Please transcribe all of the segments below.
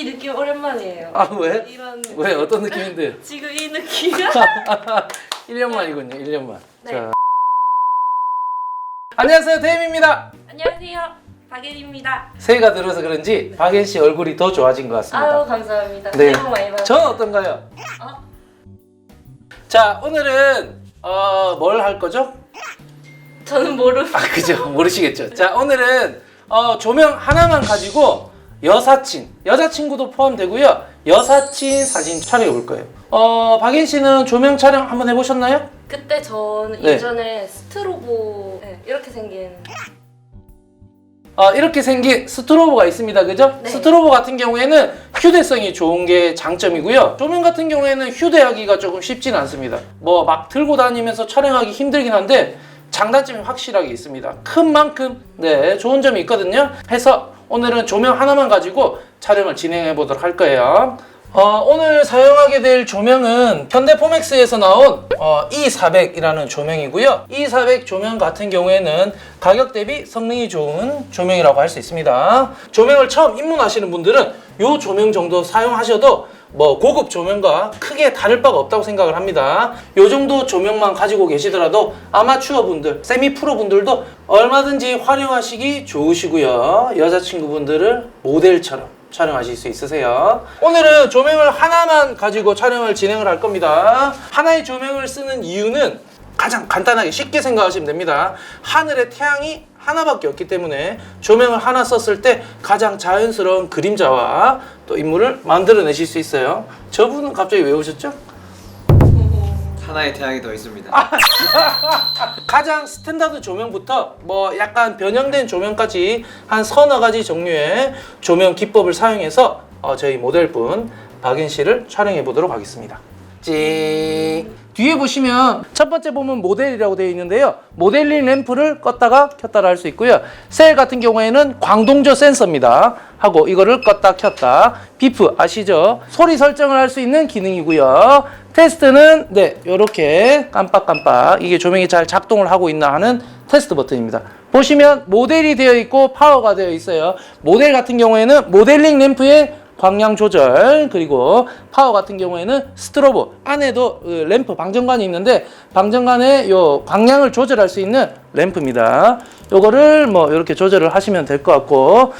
이 느낌 오랜만이에요. 아 왜? 이런 왜 어떤 느낌인데? 지금 이 느낌. 1년 만이군요. 1년 만. 네. 자. 안녕하세요. 데임입니다. 안녕하세요. 박예리입니다. 새해가 들어서 그런지 박엔 씨 얼굴이 더 좋아진 것 같습니다. 아유 감사합니다. 네. 새해 복 많이 받으세요. 저는 어떤가요? 어? 자, 오늘은 어, 뭘 할 거죠? 저는 모르. 아, 그죠. 모르시겠죠. 자, 오늘은 어, 조명 하나만 가지고 여사친, 여자친구도 포함되고요. 여사친 사진 촬영해 볼 거예요. 어, 박인 씨는 조명 촬영 한번 해보셨나요? 그때 전 네. 예전에 스트로보 네, 이렇게 생긴 어, 이렇게 생긴 스트로보가 있습니다. 그죠? 네. 스트로보 같은 경우에는 휴대성이 좋은 게 장점이고요. 조명 같은 경우에는 휴대하기가 조금 쉽진 않습니다. 뭐 막 들고 다니면서 촬영하기 힘들긴 한데 장단점이 확실하게 있습니다. 큰 만큼 네 좋은 점이 있거든요. 해서 오늘은 조명 하나만 가지고 촬영을 진행해 보도록 할 거예요. 어, 오늘 사용하게 될 조명은 현대 포맥스에서 나온 어, E400이라는 조명이고요. E400 조명 같은 경우에는 가격 대비 성능이 좋은 조명이라고 할 수 있습니다. 조명을 처음 입문하시는 분들은 이 조명 정도 사용하셔도 뭐 고급 조명과 크게 다를 바가 없다고 생각을 합니다. 이 정도 조명만 가지고 계시더라도 아마추어 분들, 세미 프로 분들도 얼마든지 활용하시기 좋으시고요. 여자친구분들을 모델처럼 촬영하실 수 있으세요. 오늘은 조명을 하나만 가지고 촬영을 진행을 할 겁니다. 하나의 조명을 쓰는 이유는 가장 간단하게 쉽게 생각하시면 됩니다. 하늘에 태양이 하나밖에 없기 때문에 조명을 하나 썼을 때 가장 자연스러운 그림자와 또 인물을 만들어내실 수 있어요. 저분은 갑자기 왜 오셨죠? 하나의 태양이 더 있습니다. 가장 스탠다드 조명부터 뭐 약간 변형된 조명까지 한 서너 가지 종류의 조명 기법을 사용해서 어, 저희 모델분 박인 씨를 촬영해 보도록 하겠습니다. 찌 뒤에 보시면 첫 번째 보면 모델이라고 되어 있는데요. 모델링 램프를 껐다가 켰다를 할 수 있고요. 셀 같은 경우에는 광동조 센서입니다. 하고 이거를 껐다 켰다. 비프 아시죠? 소리 설정을 할 수 있는 기능이고요. 테스트는 네 이렇게 깜빡깜빡 이게 조명이 잘 작동을 하고 있나 하는 테스트 버튼입니다. 보시면 모델이 되어 있고 파워가 되어 있어요. 모델 같은 경우에는 모델링 램프의 광량 조절 그리고 파워 같은 경우에는 스트로보 안에도 그 램프 방전관이 있는데 방전관의 요 광량을 조절할 수 있는 램프입니다. 요거를 뭐 이렇게 조절을 하시면 될 것 같고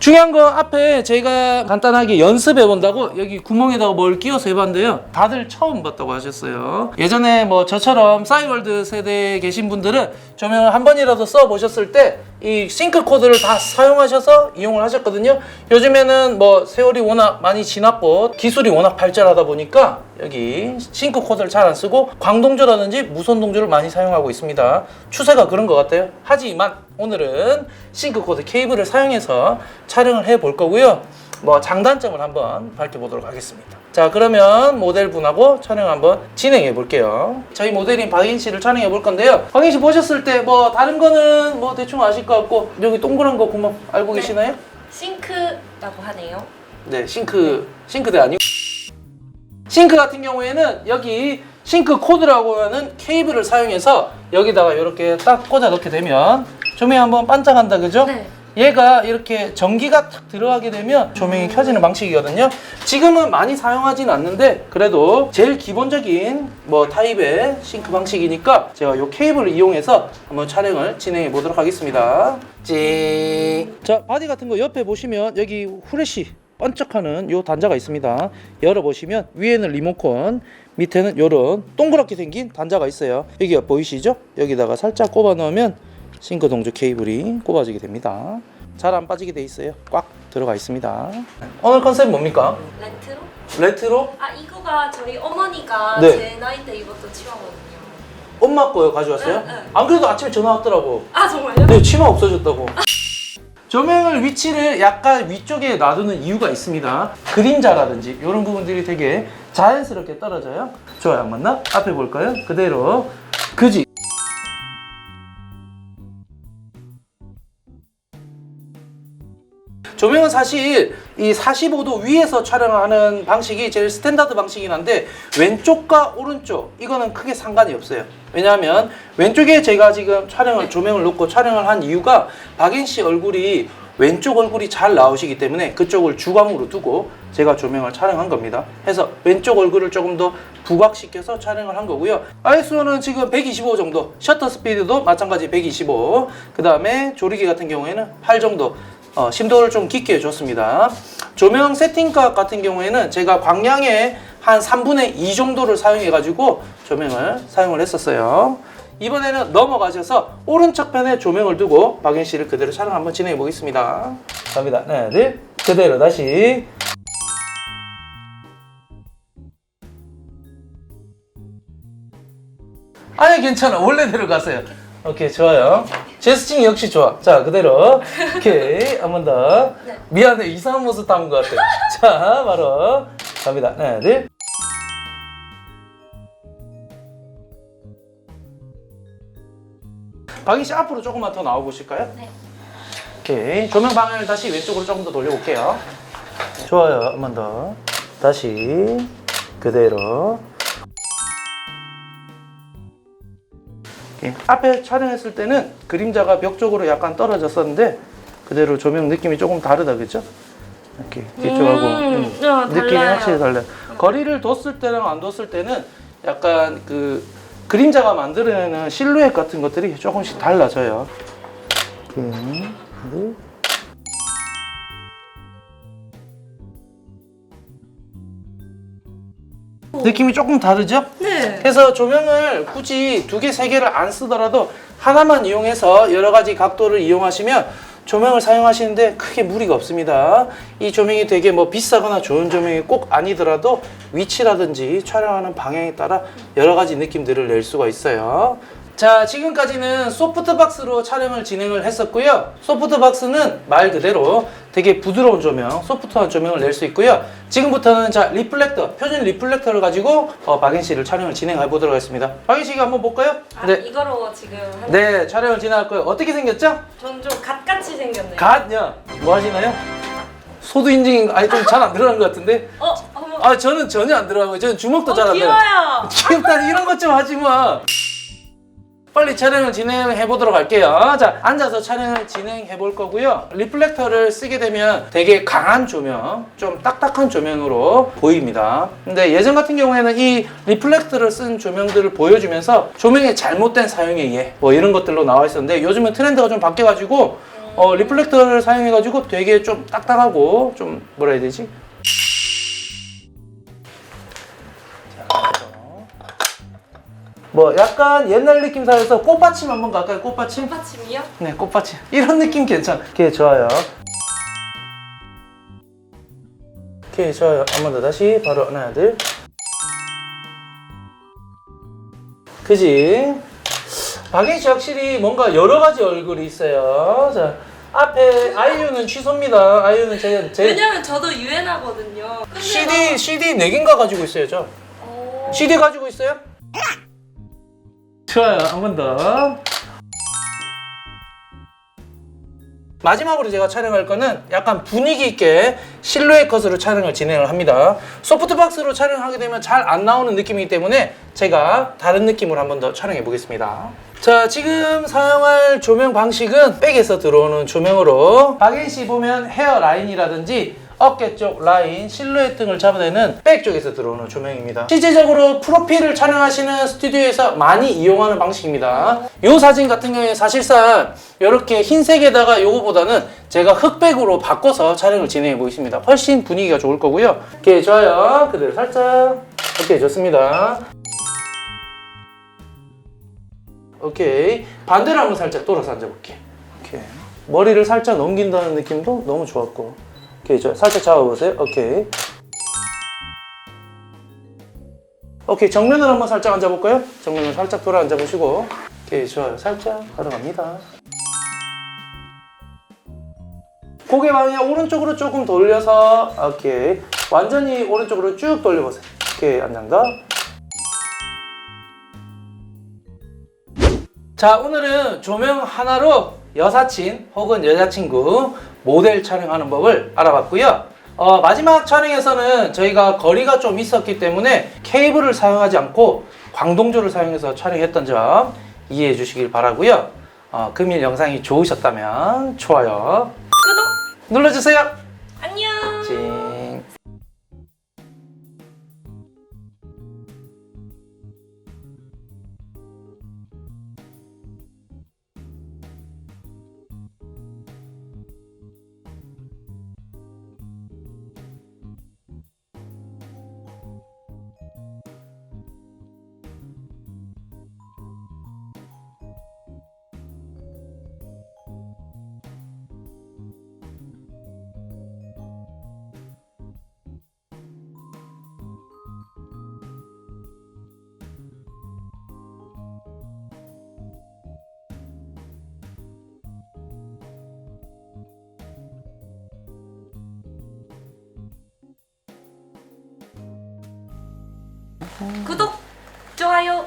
중요한 거 앞에 저희가 간단하게 연습해 본다고 여기 구멍에다가 뭘 끼워서 해봤는데요. 다들 처음 봤다고 하셨어요. 예전에 뭐 저처럼 싸이월드 세대에 계신 분들은 조명을 한 번이라도 써 보셨을 때 이 싱크 코드를 다 사용하셔서 이용을 하셨거든요. 요즘에는 뭐 세월이 워낙 많이 지났고 기술이 워낙 발전하다 보니까 여기 싱크 코드를 잘 안 쓰고 광동조라든지 무선 동조를 많이 사용하고 있습니다. 추세가 그런 것 같아요. 하지만 오늘은 싱크 코드 케이블을 사용해서 촬영을 해 볼 거고요. 뭐 장단점을 한번 밝혀보도록 하겠습니다. 자 그러면 모델분하고 촬영 한번 진행해 볼게요. 저희 모델인 박인 씨를 촬영해 볼 건데요. 박인 씨 보셨을 때 뭐 다른 거는 뭐 대충 아실 것 같고 여기 동그란 거 구멍 알고 네. 계시나요? 싱크라고 하네요. 네, 싱크 싱크대 아니고 싱크 같은 경우에는 여기 싱크 코드라고 하는 케이블을 사용해서 여기다가 이렇게 딱 꽂아 넣게 되면 조명이 한번 반짝한다 그죠? 네. 얘가 이렇게 전기가 탁 들어가게 되면 조명이 켜지는 방식이거든요. 지금은 많이 사용하진 않는데 그래도 제일 기본적인 뭐 타입의 싱크 방식이니까 제가 이 케이블을 이용해서 한번 촬영을 진행해 보도록 하겠습니다. 찌. 자 바디 같은 거 옆에 보시면 여기 후레쉬 번쩍하는 요 단자가 있습니다. 열어보시면 위에는 리모컨, 밑에는 요런 동그랗게 생긴 단자가 있어요. 여기가 보이시죠? 여기다가 살짝 꼽아 넣으면 싱크 동조 케이블이 꼽아지게 됩니다. 잘 안 빠지게 돼 있어요. 꽉 들어가 있습니다. 오늘 컨셉 뭡니까? 레트로? 레트로? 아 이거가 저희 어머니가 네. 제 나이 때 입었던 치마거든요. 엄마 거요 가져왔어요? 네, 네. 안 그래도 아침에 전화 왔더라고. 아 정말요? 네, 치마 없어졌다고. 조명을 위치를 약간 위쪽에 놔두는 이유가 있습니다. 그림자라든지 이런 부분들이 되게 자연스럽게 떨어져요. 좋아요, 안 맞나? 앞에 볼까요? 그대로. 그지? 조명은 사실 이 45도 위에서 촬영하는 방식이 제일 스탠다드 방식이긴 한데 왼쪽과 오른쪽 이거는 크게 상관이 없어요. 왜냐하면 왼쪽에 제가 지금 촬영을 조명을 놓고 촬영을 한 이유가 박인 씨 얼굴이 왼쪽 얼굴이 잘 나오시기 때문에 그쪽을 주광으로 두고 제가 조명을 촬영한 겁니다. 해서 왼쪽 얼굴을 조금 더 부각시켜서 촬영을 한 거고요. ISO는 지금 125 정도, 셔터 스피드도 마찬가지 125. 그 다음에 조리개 같은 경우에는 8 정도. 어, 심도를 좀 깊게 줬습니다. 조명 세팅값 같은 경우에는 제가 광량의 한 3분의 2 정도를 사용해가지고 조명을 사용을 했었어요. 이번에는 넘어가셔서 오른쪽 편에 조명을 두고 박윤 씨를 그대로 촬영 한번 진행해 보겠습니다. 갑니다. 하나, 둘. 그대로 다시. 아니 괜찮아 원래대로 가세요 오케이 좋아요. 제스팅 역시 좋아. 자 그대로. 오케이 한 번 더. 네. 미안해. 이상한 모습 담은 것 같아. 자 바로 갑니다. 하나 둘. 박희 씨 앞으로 조금만 더 나와 보실까요? 네. 오케이. 조명 방향을 다시 왼쪽으로 조금 더 돌려볼게요. 좋아요. 한 번 더. 다시 그대로 예, 앞에 촬영했을 때는 그림자가 벽 쪽으로 약간 떨어졌었는데 그대로 조명 느낌이 조금 다르다 그죠? 이렇게 뒤쪽하고 음, 음, 어, 느낌이 달라요. 확실히 달라요. 거리를 뒀을 때랑 안 뒀을 때는 약간 그 그림자가 만들어내는 실루엣 같은 것들이 조금씩 달라져요. 이렇게. 네. 느낌이 조금 다르죠? 네. 그래서 조명을 굳이 두 개, 세 개를 안 쓰더라도 하나만 이용해서 여러 가지 각도를 이용하시면 조명을 사용하시는데 크게 무리가 없습니다. 이 조명이 되게 뭐 비싸거나 좋은 조명이 꼭 아니더라도 위치라든지 촬영하는 방향에 따라 여러 가지 느낌들을 낼 수가 있어요. 자, 지금까지는 소프트박스로 촬영을 진행을 했었고요. 소프트박스는 말 그대로 되게 부드러운 조명, 소프트한 조명을 낼 수 있고요. 지금부터는 자, 리플렉터, 표준 리플렉터를 가지고 어, 박인 씨를 촬영을 진행해 보도록 하겠습니다. 박인 씨가 한번 볼까요? 아, 네. 이거로 지금 한... 네, 촬영을 진행할 거예요. 어떻게 생겼죠? 전좀 갓같이 생겼네요. 갓요. 뭐 하시나요? 소두 인증 아니 좀 잘 안 들어간 것 같은데. 어, 어머. 아, 저는 전혀 안 들어가고요. 저는 주먹도 어, 잘 안 들어요. 귀여워요. 귀엽다 이런 것 좀 하지 마. 빨리 촬영을 진행해 보도록 할게요. 자, 앉아서 촬영을 진행해 볼 거고요. 리플렉터를 쓰게 되면 되게 강한 조명, 좀 딱딱한 조명으로 보입니다. 근데 예전 같은 경우에는 이 리플렉터를 쓴 조명들을 보여주면서 조명의 잘못된 사용에 의해 뭐 이런 것들로 나와 있었는데 요즘은 트렌드가 좀 바뀌어가지고 어, 리플렉터를 사용해가지고 되게 좀 딱딱하고 좀 뭐라 해야 되지? 뭐 약간 옛날 느낌 살려서 꽃받침 한번 갈까요? 꽃받침? 파침이요? 네, 꽃받침. 이런 느낌 괜찮아. 오케이, 좋아요. 오케이, 좋아요. 한 번 더 다시 바로 하나, 둘. 그지? 씨 확실히 뭔가 여러 가지 얼굴이 있어요. 자, 앞에 아이유는 취소입니다. 아이유는 제, 제 왜냐면 저도 유엔하거든요. 근데 CD, CD 4개인가 가지고 있어요, 저. 막- 어... CD 가지고 있어요? 좋아요. 한 번 더. 마지막으로 제가 촬영할 거는 약간 분위기 있게 실루엣 컷으로 촬영을 진행을 합니다. 소프트박스로 촬영하게 되면 잘 안 나오는 느낌이기 때문에 제가 다른 느낌으로 한 번 더 촬영해 보겠습니다. 자, 지금 사용할 조명 방식은 백에서 들어오는 조명으로 박인 씨 보면 헤어 라인이라든지 어깨 쪽 라인, 실루엣 등을 잡아내는 백 쪽에서 들어오는 조명입니다. 실질적으로 프로필을 촬영하시는 스튜디오에서 많이 이용하는 방식입니다. 이 사진 같은 경우에 사실상 이렇게 흰색에다가 요거보다는 제가 흑백으로 바꿔서 촬영을 진행해 보겠습니다. 훨씬 분위기가 좋을 거고요. 오케이, 좋아요. 그대로 살짝. 오케이, 좋습니다. 오케이. 반대로 한번 살짝 돌아서 앉아볼게. 오케이. 머리를 살짝 넘긴다는 느낌도 너무 좋았고. 오케이, 저 살짝 잡아보세요. 오케이. 오케이, 정면으로 한번 살짝 앉아볼까요? 정면으로 살짝 돌아 앉아보시고. 오케이, 좋아요. 살짝 걸어갑니다. 고개 방향 오른쪽으로 조금 돌려서, 오케이. 완전히 오른쪽으로 쭉 돌려보세요. 오케이, 더. 자, 오늘은 조명 하나로 여사친 혹은 여자친구 모델 촬영하는 법을 알아봤고요. 어, 마지막 촬영에서는 저희가 거리가 좀 있었기 때문에 케이블을 사용하지 않고 광동조를 사용해서 촬영했던 점 이해해 주시길 바라고요. 어, 금일 영상이 좋으셨다면 좋아요 구독! 눌러주세요. 구독, 좋아요